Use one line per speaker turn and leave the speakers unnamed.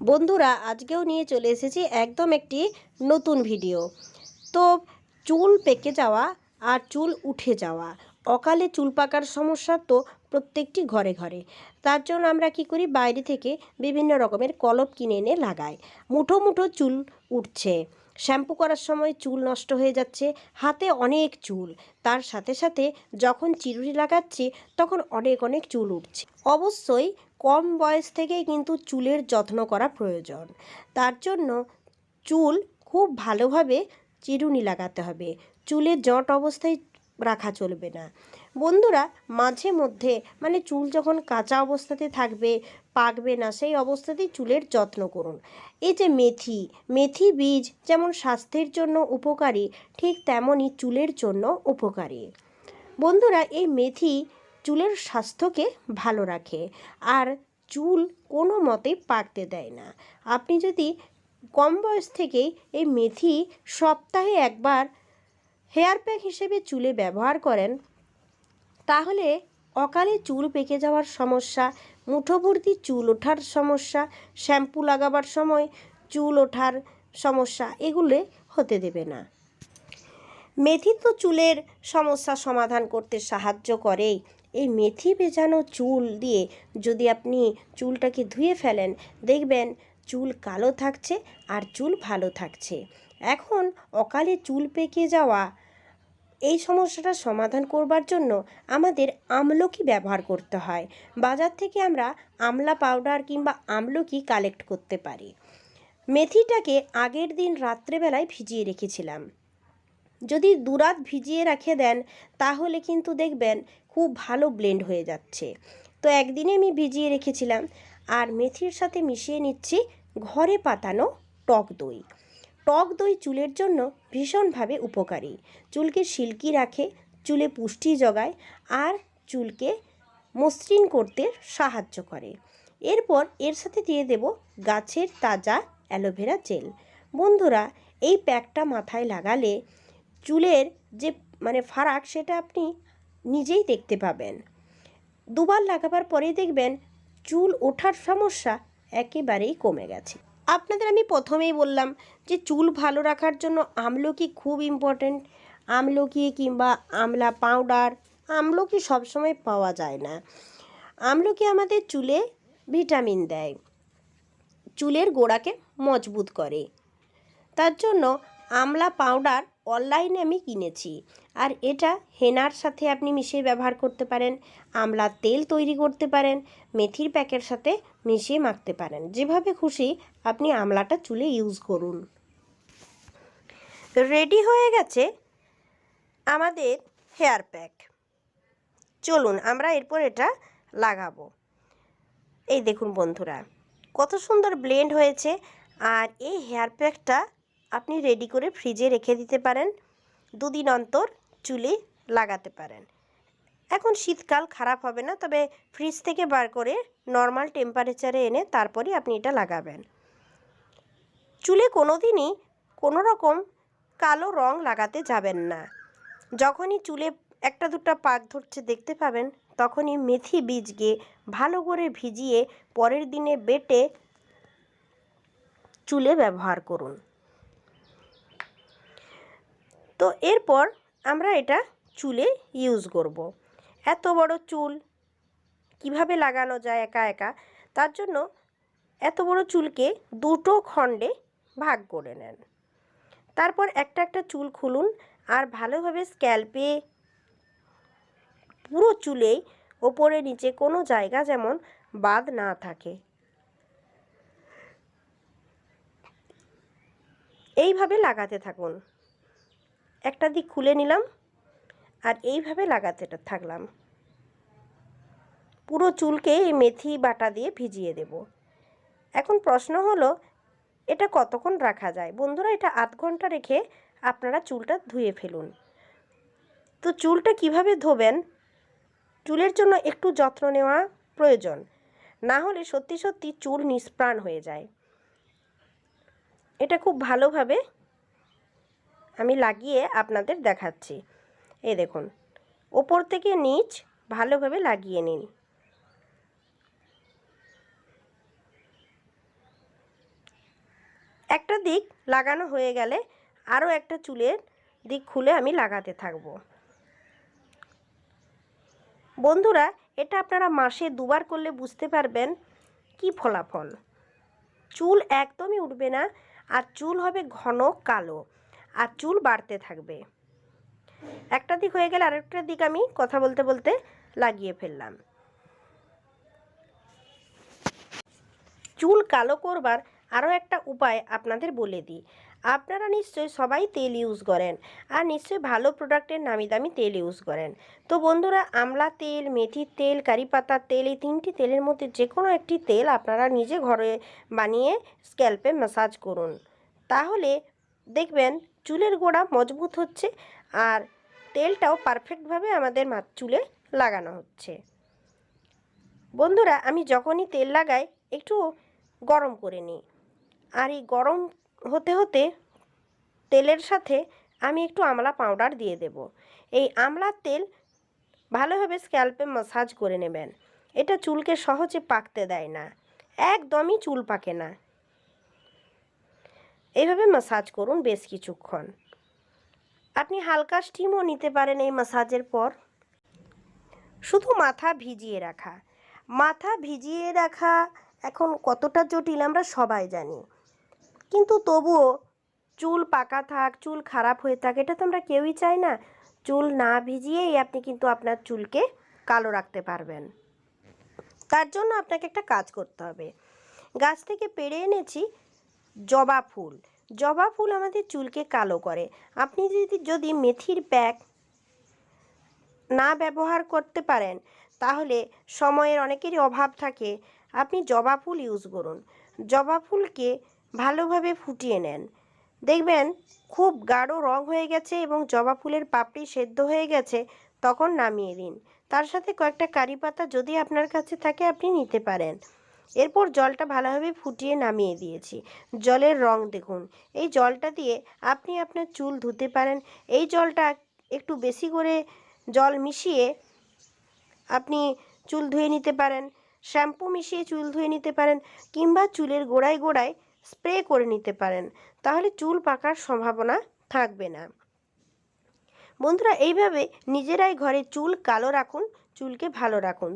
বন্ধুরা, আজকেও নিয়ে চলে এসেছি একদম একটি নতুন ভিডিও। তো চুল পেকে যাওয়া আর চুল উঠে যাওয়া, অকালে চুল পাকার সমস্যা তো প্রত্যেকটি ঘরে ঘরে। তার জন্য আমরা কি করি? বাইরে থেকে বিভিন্ন রকমের কলপ কিনে এনে লাগাই। মুঠো মুঠো চুল উঠছে। শ্যাম্পু করার সময় চুল নষ্ট হয়ে যাচ্ছে, হাতে অনেক চুল। তার সাথে সাথে যখন চিরুনি লাগাচ্ছি, তখন অনেক অনেক চুল উঠছে। অবশ্যই কম বয়স থেকেই কিন্তু চুলের যত্ন করা প্রয়োজন। তার জন্য চুল খুব ভালোভাবে চিরুনি লাগাতে হবে। চুলে জট অবস্থায় রাখা চলবে না। বন্ধুরা, মাঝে মধ্যে মানে চুল যখন কাঁচা অবস্থাতে থাকবে, পাকবে না, সেই অবস্থাতেই চুলের যত্ন করুন। এই যে মেথি মেথি বীজ যেমন স্বাস্থ্যের জন্য উপকারী, ঠিক তেমনই চুলের জন্য উপকারী। বন্ধুরা, এই মেথি চুলের স্বাস্থ্যকে ভালো রাখে। আর চুল কোনো মতে পাকতে দেয় না। আপনি যদি কম বয়স থেকেই এই মেথি সপ্তাহে একবার হেয়ার প্যাক হিসেবে চুলে ব্যবহার করেন, তাহলে অকালে চুল পেকে যাওয়ার সমস্যা, মুঠোভর্তি চুল ওঠার সমস্যা, শ্যাম্পু লাগাবার সময় চুল ওঠার সমস্যা এগুলো হতে দেবে না। মেথি তো চুলের সমস্যা সমাধান করতে সাহায্য করেই। এই মেথি ভেজানো চুল দিয়ে যদি আপনি চুলটাকে ধুয়ে ফেলেন, দেখবেন চুল কালো থাকছে আর চুল ভালো থাকছে। এখন অকালে চুল পেকে যাওয়া, এই সমস্যাটা সমাধান করবার জন্য আমাদের আমলকি ব্যবহার করতে হয়। বাজার থেকে আমরা আমলা পাউডার কিংবা আমলকি কালেক্ট করতে পারি। মেথিটাকে আগের দিন রাত্রেবেলায় ভিজিয়ে রেখেছিলাম। যদি দুরাত ভিজিয়ে রেখে দেন, তাহলে কিন্তু দেখবেন খুব ভালো ব্লেন্ড হয়ে যাচ্ছে। তো একদিনে আমি ভিজিয়ে রেখেছিলাম, আর মেথির সাথে মিশিয়ে নিচ্ছি ঘরে পাতানো টক দই। টক দই চুলের জন্য ভীষণভাবে উপকারী। চুলকে সিল্কি রাখে, চুলে পুষ্টি জোগায় আর চুলকে মসৃণ করতে সাহায্য করে। এরপর এর সাথে দিয়ে দেব গাছের তাজা অ্যালোভেরা জেল। বন্ধুরা, এই প্যাকটা মাথায় লাগালে চুলের যে মানে ফারাক, সেটা আপনি নিজেই দেখতে পাবেন। দুবার লাগাবার পরেই দেখবেন চুল ওঠার সমস্যা একেবারেই কমে গেছে। আপনাদের আমি প্রথমেই বললাম যে চুল ভালো রাখার জন্য আমলকি খুব ইম্পর্ট্যান্ট আমলকি কিংবা আমলা পাউডার আমলকি সবসময় পাওয়া যায় না। আমলকি আমাদের চুলে ভিটামিন দেয়। চুলের গোড়াকে মজবুত করে। তার জন্য আমলা পাউডার অনলাইনে আমি কিনেছি। আর এটা হেনার সাথে আপনি মিশিয়ে ব্যবহার করতে পারেন আমলার তেল তৈরি করতে পারেন, মেথির প্যাকের সাথে মিশিয়ে মাখতে পারেন। যেভাবে খুশি আপনি আমলাটা চুলে ইউজ করুন। রেডি হয়ে গেছে আমাদের হেয়ার প্যাক চলুন আমরা এরপর এটা লাগাবো। এই দেখুন বন্ধুরা, কত সুন্দর ব্লেন্ড হয়েছে। আর এই হেয়ার প্যাকটা আপনি রেডি করে ফ্রিজে রেখে দিতে পারেন। দুদিন অন্তর চুলে লাগাতে পারেন। এখন শীতকাল খারাপ হবে না, তবে ফ্রিজ থেকে বার করে নর্মাল টেম্পারেচারে এনে তারপরে আপনি এটা লাগাবেন। চুলে কোনো দিনই কোনো রকম কালো রং লাগাতে যাবেন না। যখনই চুলে একটা দুটো পাক ধরছে দেখতে পাবেন, তখনই মেথি বীজকে ভালো করে ভিজিয়ে পরের দিনে বেটে চুলে ব্যবহার করুন। তো এরপর আমরা এটা চুলে ইউজ করব। এত বড় চুল কীভাবে লাগানো যায় একা একা? তার জন্য এত বড় চুলকে দুটো খণ্ডে ভাগ করে নেন। তারপর একটা একটা চুল খুলুন আর ভালোভাবে স্ক্যাল্পে পুরো চুলেই ওপরে নিচে কোনো জায়গা যেমন বাদ না থাকে। এইভাবে লাগাতে থাকুন। একটা দিক খুলে নিলাম আর এইভাবে লাগাতে থাকলাম। পুরো চুলকে এই মেথি বাটা দিয়ে ভিজিয়ে দেব। এখন প্রশ্ন হলো, এটা কতক্ষণ রাখা যায়? বন্ধুরা, এটা আধ ঘণ্টা রেখে আপনারা চুলটা ধুয়ে ফেলুন। তো চুলটা কীভাবে ধোবেন? চুলের জন্য একটু যত্ন নেওয়া প্রয়োজন। না হলে সত্যি সত্যি চুল নিষ্প্রাণ হয়ে যায়। এটা খুব ভালোভাবে আমি লাগিয়ে আপনাদের দেখাচ্ছি। এই দেখুন, ওপর থেকে নিচ ভালোভাবে লাগিয়ে নিন। একটা দিক লাগানো হয়ে গেলে আরও একটা চুলের দিক খুলে আমি লাগাতে থাকব। বন্ধুরা, এটা আপনারা মাসে দুবার করলে বুঝতে পারবেন কি ফলাফল। চুল একদমই উঠবে না, আর চুল হবে ঘন কালো। আর চুল বাড়তে থাকবে। একটা দিক হয়ে গেলে আরেকটা দিক আমি কথা বলতে বলতে লাগিয়ে ফেললাম। চুল কালো করবার আরও একটা উপায় আপনাদের বলে দিই। আপনারা নিশ্চয়ই সবাই তেল ইউজ করেন আর নিশ্চয়ই ভালো প্রোডাক্টের নামি দামি তেল ইউজ করেন। তো বন্ধুরা, আমলা তেল, মেথির তেল, কারি পাতার তেল, এই তিনটি তেলের মধ্যে যে কোনো একটি তেল আপনারা নিজে ঘরে বানিয়ে স্ক্যাল্পে ম্যাসাজ করুন। তাহলে দেখবেন চুলের গোড়া মজবুত হচ্ছে আর তেলটাও পারফেক্টভাবে আমাদের চুলে লাগানো হচ্ছে। বন্ধুরা, আমি যখনই তেল লাগাই, একটু গরম করে নিই। আর এই গরম হতে হতে তেলের সাথে আমি একটু আমলা পাউডার দিয়ে দেব। এই আমলার তেল ভালোভাবে স্ক্যাল্পে মাসাজ করে নেবেন। এটা চুলকে সহজে পাকতে দেয় না। একদমই চুল পাকে না। এইভাবে মাসাজ করুন বেশ কিছুক্ষণ। আপনি হালকা স্টিমও নিতে পারেন এই মাসাজের পর। শুধু মাথা ভিজিয়ে রাখা। মাথা ভিজিয়ে রাখা এখন কতটা জটিল আমরা সবাই জানি। কিন্তু তবুও চুল পাকা থাক, চুল খারাপ হয়ে থাক, এটা তো আমরা কেউই চাই না। চুল না ভিজিয়েই আপনি কিন্তু আপনার চুলকে কালো রাখতে পারবেন। তার জন্য আপনাকে একটা কাজ করতে হবে। গাছ থেকে পেড়ে এনেছি জবা ফুল। জবা ফুল আমাদের চুলকে কালো করে। আপনি যদি যদি মেথির প্যাক না ব্যবহার করতে পারেন, তাহলে সময়ের অনেকেরই অভাব থাকে। আপনি জবা ফুল ইউজ করুন। জবা ফুলকে ভালোভাবে ফুটিয়ে নেন। দেখবেন খুব গাঢ় রং হয়ে গেছে এবং জবা ফুলের পাপড়ি সেদ্ধ হয়ে গেছে, তখন নামিয়ে দিন। তার সাথে কয়েকটা কারি পাতা যদি আপনার কাছে থাকে, আপনি নিতে পারেন। এরপর জলটা ভালোভাবে ফুটিয়ে নামিয়ে দিয়েছি। জলের রং দেখুন। এই জলটা দিয়ে আপনি আপনার চুল ধুতে পারেন। এই জলটা একটু বেশি করে জল মিশিয়ে আপনি চুল ধুয়ে নিতে পারেন। শ্যাম্পু মিশিয়ে চুল ধুয়ে নিতে পারেন কিংবা চুলের গোড়ায় গোড়ায় স্প্রে করে নিতে পারেন। তাহলে চুল পাকার সম্ভাবনা থাকবে না। বন্ধুরা, এইভাবে নিজেরাই ঘরে চুল কালো রাখুন, চুলকে ভালো রাখুন।